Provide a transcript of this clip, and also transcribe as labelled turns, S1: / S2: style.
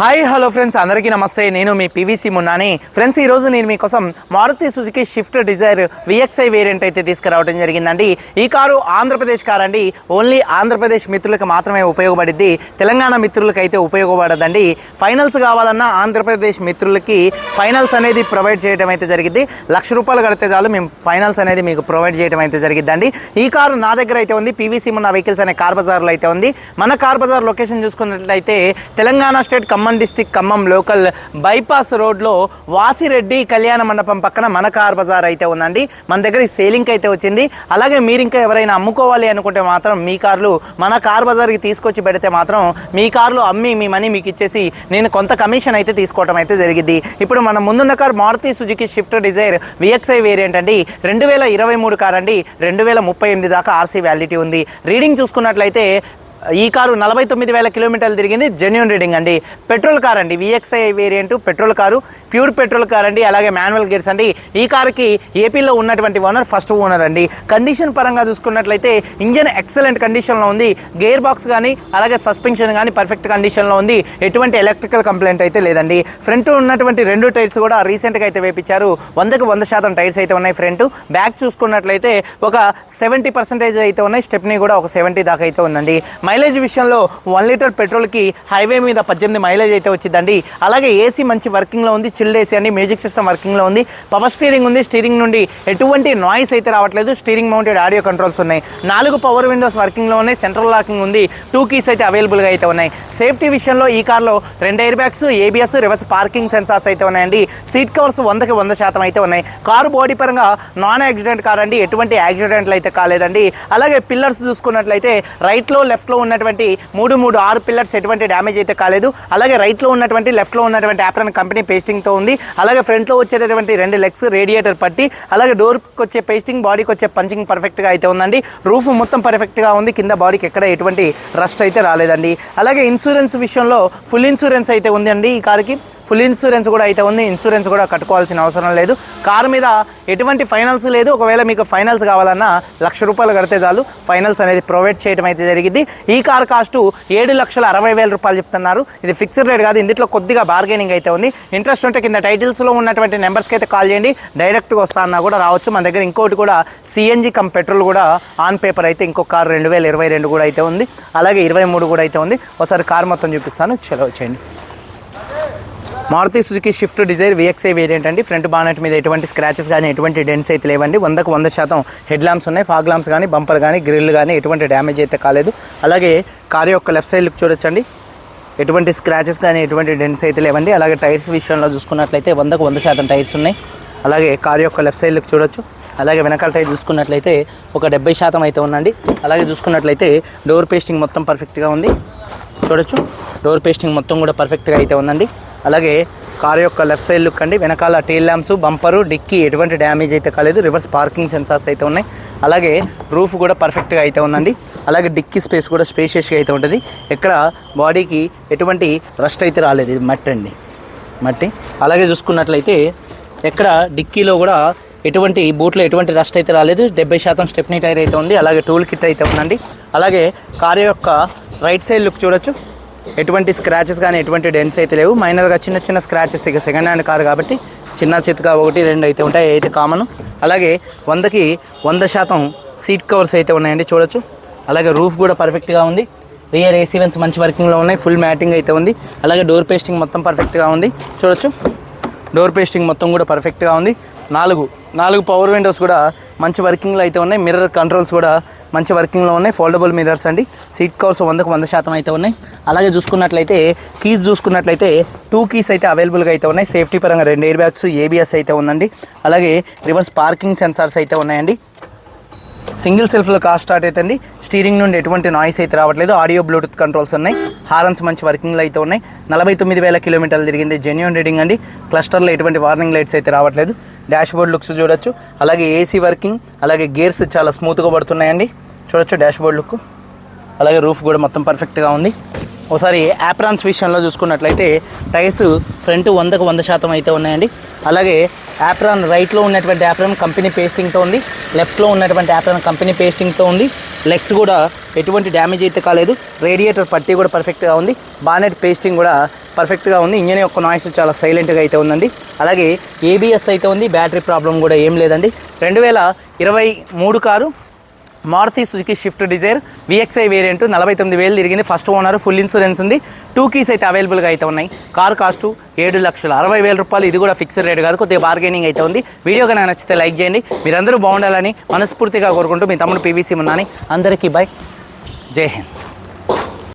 S1: Hi hello friends అందరికీ నమస్తే. నేను మీ పీవీసీ మున్నాని. ఫ్రెండ్స్ ఈ రోజు నేను మీకోసం Maruti Suzuki Swift Dzire VXI variant అయితే తీసుకురావడం జరిగిందండి. ఈ కారు ఆంధ్రప్రదేశ్ కార్ అండి ఓన్లీ ఆంధ్రప్రదేశ్ మిత్రులకు మాత్రమే ఉపయోగపడిద్ది. తెలంగాణ మిత్రులకు అయితే ఉపయోగపడదండి. ఫైనల్స్ కావాలన్నా ఆంధ్రప్రదేశ్ మిత్రులకి ఫైనల్స్ అనేది ప్రొవైడ్ చేయడం అయితే జరిగింది లక్ష రూపాయలు కడితే చాలు మేము ఫైనల్స్ అనేది మీకు ప్రొవైడ్ చేయడం అయితే జరిగిద్దండి. ఈ కారు నా దగ్గర అయితే ఉంది. పీవీసీ మున్న వెహికల్స్ అనే కార్ బజార్లో అయితే ఉంది. మన కార్ బజార్ లొకేషన్ చూసుకున్నట్లయితే Telangana state Khammam district Khammam local bypass రోడ్లో వాసిరెడ్డి కళ్యాణ మండపం పక్కన మన కార్ బజార్ అయితే ఉందండి. మన దగ్గర ఈ సేలింగ్ అయితే వచ్చింది. అలాగే మీరు ఇంకా ఎవరైనా అమ్ముకోవాలి అనుకుంటే మాత్రం మీ కార్లు మన కార్ బజార్కి తీసుకొచ్చి పెడితే మాత్రం మీ కార్లు అమ్మి మీ మనీ మీకు ఇచ్చేసి నేను కొంత కమిషన్ అయితే తీసుకోవడం అయితే జరిగింది. ఇప్పుడు మన ముందున్న car Maruti Suzuki Swift Dzire VXI variant అండి. రెండు వేల ఇరవై మూడు కార్ అండి. రెండు వేల ముప్పై ఎనిమిది దాకా ఆర్సీ వ్యాలిటీ ఉంది. రీడింగ్ చూసుకున్నట్లయితే ఈ కారు నలభై తొమ్మిది వేల కిలోమీటర్లు తిరిగింది. జెన్యున్ రీడింగ్ అండి. పెట్రోల్ కార్ అండి. VXI variant petrol car. Pure petrol car అండి. అలాగే మాన్యువల్ గేర్స్ అండి. ఈ కారుకి ఏపీలో ఉన్నటువంటి ఓనర్ ఫస్ట్ ఓనర్ అండి. కండిషన్ పరంగా చూసుకున్నట్లయితే ఇంజన్ ఎక్సలెంట్ కండిషన్లో ఉంది. గేర్ బాక్స్ కానీ అలాగే సస్పెన్షన్ కానీ పర్ఫెక్ట్ కండిషన్లో ఉంది. ఎటువంటి ఎలక్ట్రికల్ కంప్లైంట్ అయితే లేదండి. ఫ్రంట్ ఉన్నటువంటి రెండు టైర్స్ కూడా రీసెంట్గా అయితే వేపించారు. వందకు వంద శాతం టైర్స్ అయితే ఉన్నాయి ఫ్రంట్. బ్యాక్ చూసుకున్నట్లయితే ఒక సెవెంటీ పర్సెంటేజ్ అయితే ఉన్నాయి. స్టెప్ని కూడా ఒక సెవెంటీ దాకా అయితే ఉందండి. మైలేజ్ విషయంలో వన్ లీటర్ పెట్రోల్కి హైవే మీద పద్దెనిమిది మైలేజ్ అయితే వచ్చిందండి. అలాగే ఏసీ మంచి వర్కింగ్లో ఉంది చిల్డ్ ఏసీ అండి మ్యూజిక్ సిస్టమ్ వర్కింగ్లో ఉంది. పవర్ స్టీరింగ్ ఉంది స్టీరింగ్ నుండి ఎటువంటి నాయిస్ అయితే రావట్లేదు. స్టీరింగ్ మౌంటెడ్ ఆడియో కంట్రోల్స్ ఉన్నాయి. నాలుగు పవర్ విండోస్ వర్కింగ్లో ఉన్నాయి సెంట్రల్ లాకింగ్ ఉంది టూ కీస్ అయితే అవైలబుల్గా అయితే ఉన్నాయి. సేఫ్టీ విషయంలో ఈ కార్లో రెండు air bags ABS reverse parking sensors అయితే ఉన్నాయండి. సీట్ కవర్స్ వందకి వంద శాతం అయితే ఉన్నాయి. కారు బాడీ పరంగా నాన్ యాక్సిడెంట్ కార్ అండి ఎటువంటి యాక్సిడెంట్లు అయితే కాలేదండి. అలాగే పిల్లర్స్ చూసుకున్నట్లయితే రైట్లో లెఫ్ట్లో ఉన్నటువంటి మూడు మూడు ఆరు పిల్లర్స్ ఎటువంటి డ్యామేజ్ అయితే కాలేదు. అలాగే రైట్లో ఉన్నటువంటి లెఫ్ట్లో ఉన్నటువంటి యాప్రన్ కంపెనీ పేస్టింగ్తో ఉంది. అలాగే ఫ్రంట్లో వచ్చేటటువంటి రెండు లెగ్స్ రేడియేటర్ పట్టి అలాగే డోర్కి వచ్చే పేస్టింగ్ బాడీకి వచ్చే పంచింగ్ పర్ఫెక్ట్గా అయితే ఉందండి. రూఫ్ మొత్తం పర్ఫెక్ట్గా ఉంది. కింద బాడీకి ఎక్కడ ఎటువంటి రస్ట్ అయితే రాలేదండి. అలాగే ఇన్సూరెన్స్ విషయంలో ఫుల్ ఇన్సూరెన్స్ అయితే ఉందండి ఈ కార్కి. ఫుల్ ఇన్సూరెన్స్ కూడా అయితే ఉంది. ఇన్సూరెన్స్ కూడా కట్టుకోవాల్సిన అవసరం లేదు. కారు మీద ఎటువంటి ఫైనల్స్ లేదు. ఒకవేళ మీకు ఫైనల్స్ కావాలన్నా లక్ష రూపాయలు కడితే చాలు. ఫైనల్స్ అనేది ప్రొవైడ్ చేయడం అయితే జరిగింది. ఈ కార్ కాస్ట్ ఏడు లక్షల అరవై వేల రూపాయలు చెప్తున్నారు. ఇది ఫిక్స్డ్ రేట్ కాదు. ఇందులో కొద్దిగా బార్గెనింగ్ అయితే ఉంది. ఇంట్రెస్ట్ ఉంటే కింద టైటిల్స్లో ఉన్నటువంటి నెంబర్స్కి అయితే కాల్ చేయండి. డైరెక్ట్గా వస్తా అన్నా కూడా రావచ్చు. మన దగ్గర ఇంకోటి కూడా సిఎన్జి కమ్ పెట్రోల్ కూడా ఆన్ పేపర్ అయితే ఇంకో కార్ రెండు వేల ఇరవై రెండు కూడా అయితే ఉంది. అలాగే ఇరవై మూడు కూడా అయితే ఉంది. ఒకసారి కార్ మొత్తం చూపిస్తాను. చలో వచ్చేయండి Maruti Suzuki Swift Dzire VXI variant అండి. ఫ్రంట్ బానెట్ మీద ఎటువంటి స్క్రాచెస్ కానీ ఎటువంటి డెన్స్ అయితే లేవండి. వందకు వంద శాతం హెడ్ ల్యాంప్స్ ఉన్నాయి. ఫాగ్ ల్యాంప్స్ కానీ బంపర్ కానీ గ్రిల్ కానీ ఎటువంటి డ్యామేజ్ అయితే కాలేదు. అలాగే కార్ యొక్క లెఫ్ట్ సైడ్ లుక్ చూడొచ్చండి. ఎటువంటి స్క్రాచెస్ కానీ ఎటువంటి డెన్స్ అయితే లేవండి. అలాగే టైర్స్ విషయంలో చూసుకున్నట్లయితే వందకు వంద శాతం టైర్స్ ఉన్నాయి. అలాగే కార్ యొక్క లెఫ్ట్ సైడ్ లుక్ చూడొచ్చు. అలాగే వెనకాల టైర్ చూసుకున్నట్లయితే ఒక డెబ్బై శాతం అయితే ఉందండి. అలాగే చూసుకున్నట్లయితే డోర్ పేస్టింగ్ మొత్తం పర్ఫెక్ట్గా ఉంది. చూడొచ్చు. డోర్ పేస్టింగ్ మొత్తం కూడా పర్ఫెక్ట్గా అయితే ఉందండి. అలాగే కారు యొక్క లెఫ్ట్ సైడ్ లుక్ అండి. వెనకాల టైల్ ల్యాంప్స్ బంపరు డిక్కీ ఎటువంటి డ్యామేజ్ అయితే కాలేదు. రివర్స్ పార్కింగ్ సెన్సార్స్ అయితే ఉన్నాయి. అలాగే రూఫ్ కూడా పర్ఫెక్ట్గా అయితే ఉందండి. అలాగే డిక్కీ స్పేస్ కూడా స్పేషియస్గా అయితే ఉంటుంది. ఎక్కడ బాడీకి ఎటువంటి రస్ట్ అయితే రాలేదు. ఇది మట్టి అండి. మట్టి. అలాగే చూసుకున్నట్లయితే ఎక్కడ డిక్కీలో కూడా ఎటువంటి బూట్లో ఎటువంటి రస్ట్ అయితే రాలేదు. డెబ్బై శాతం స్టెప్నీ టైర్ అయితే ఉంది. అలాగే టూల్ కిట్ అయితే ఉందండి. అలాగే కారు యొక్క రైట్ సైడ్ లుక్ చూడొచ్చు. ఎటువంటి స్క్రాచెస్ కానీ ఎటువంటి డెన్స్ అయితే లేవు. మైనర్గా చిన్న చిన్న స్క్రాచెస్ ఇక సెకండ్ హ్యాండ్ కారు కాబట్టి చిన్న చితక ఒకటి రెండు అయితే ఉంటాయి. అయితే కామన్ అలాగే వందకి వంద శాతం సీట్ కవర్స్ అయితే ఉన్నాయండి. చూడొచ్చు. అలాగే రూఫ్ కూడా పర్ఫెక్ట్గా ఉంది. రియర్ ఏసీ వెన్స్ మంచి వర్కింగ్లో ఉన్నాయి. ఫుల్ మ్యాటింగ్ అయితే ఉంది. అలాగే డోర్ పేస్టింగ్ మొత్తం పర్ఫెక్ట్గా ఉంది. చూడొచ్చు. డోర్ పేస్టింగ్ మొత్తం కూడా పర్ఫెక్ట్గా ఉంది. నాలుగు నాలుగు పవర్ విండోస్ కూడా మంచి వర్కింగ్లో అయితే ఉన్నాయి. మిర్రర్ కంట్రోల్స్ కూడా మంచి వర్కింగ్లో ఉన్నాయి. ఫోల్డబుల్ మిర్రర్స్ అండి. సీట్ కవర్స్ వందకు వంద శాతం అయితే ఉన్నాయి. అలాగే చూసుకున్నట్లయితే కీస్ చూసుకున్నట్లయితే టూ కీస్ అయితే అవైలబుల్గా అయితే ఉన్నాయి. సేఫ్టీ పరంగా రెండు ఎయిర్ బ్యాగ్స్ ఏబిఎస్ అయితే ఉందండి. అలాగే రివర్స్ పార్కింగ్ సెన్సార్స్ అయితే ఉన్నాయండి. సింగిల్ సెల్ఫ్లో కార్ స్టార్ట్ అవుతుంది స్టీరింగ్ నుండి ఎటువంటి నాయిస్ అయితే రావట్లేదు. ఆడియో బ్లూటూత్ కంట్రోల్స్ ఉన్నాయి. హారన్స్ మంచి వర్కింగ్లో అయితే ఉన్నాయి. నలభై తొమ్మిది వేల కిలోమీటర్లు తిరిగింది. జెన్యున్ రీడింగ్ అండి. క్లస్టర్లో ఎటువంటి వార్నింగ్ లైట్స్ అయితే రావట్లేదు. డాష్ బోర్డ్ లుక్స్ చూడొచ్చు. అలాగే ఏసీ వర్కింగ్ అలాగే గేర్స్ చాలా స్మూత్గా పడుతున్నాయండి. చూడొచ్చు డాష్ బోర్డ్ లుక్. అలాగే రూఫ్ కూడా మొత్తం పర్ఫెక్ట్గా ఉంది. ఒకసారి యాప్రాన్స్ విషయంలో చూసుకున్నట్లయితే టైర్స్ ఫ్రంట్ వందకు వంద శాతం అయితే ఉన్నాయండి. అలాగే యాప్రాన్ రైట్లో ఉన్నటువంటి యాప్రాన్ కంపెనీ పేస్టింగ్తో ఉంది. లెఫ్ట్లో ఉన్నటువంటి యాప్రాన్ కంపెనీ పేస్టింగ్తో ఉంది. లెగ్స్ కూడా ఎటువంటి డ్యామేజ్ అయితే కాలేదు. రేడియేటర్ పట్టీ కూడా పర్ఫెక్ట్గా ఉంది. బానెట్ పేస్టింగ్ కూడా పర్ఫెక్ట్గా ఉంది. ఇంజన్ యొక్క నాయిస్ చాలా సైలెంట్గా అయితే ఉందండి. అలాగే ఏబిఎస్ అయితే ఉంది. బ్యాటరీ ప్రాబ్లం కూడా ఏం లేదండి. రెండు వేల ఇరవై మూడు car Maruti Suzuki Swift Dzire VXI variant నలభై తొమ్మిది వేలు తిరిగింది. ఫస్ట్ ఓనర్ ఫుల్ ఇన్సూరెన్స్ ఉంది. టూ కీస్ అయితే అవైలబుల్గా అయితే ఉన్నాయి. కార్ కాస్ట్ ఏడు లక్షల అరవై వేల రూపాయలు. ఇది కూడా ఫిక్స్డ్ రేట్ కాదు కొద్దిగా బార్గెనింగ్ అయితే ఉంది. వీడియో కనుక నచ్చితే లైక్ చేయండి. మీరందరూ బాగుండాలని మనస్ఫూర్తిగా కోరుకుంటూ మీ తమ్ముడు పీవీసీ ఉన్నాని అందరికీ బై జై హింద్.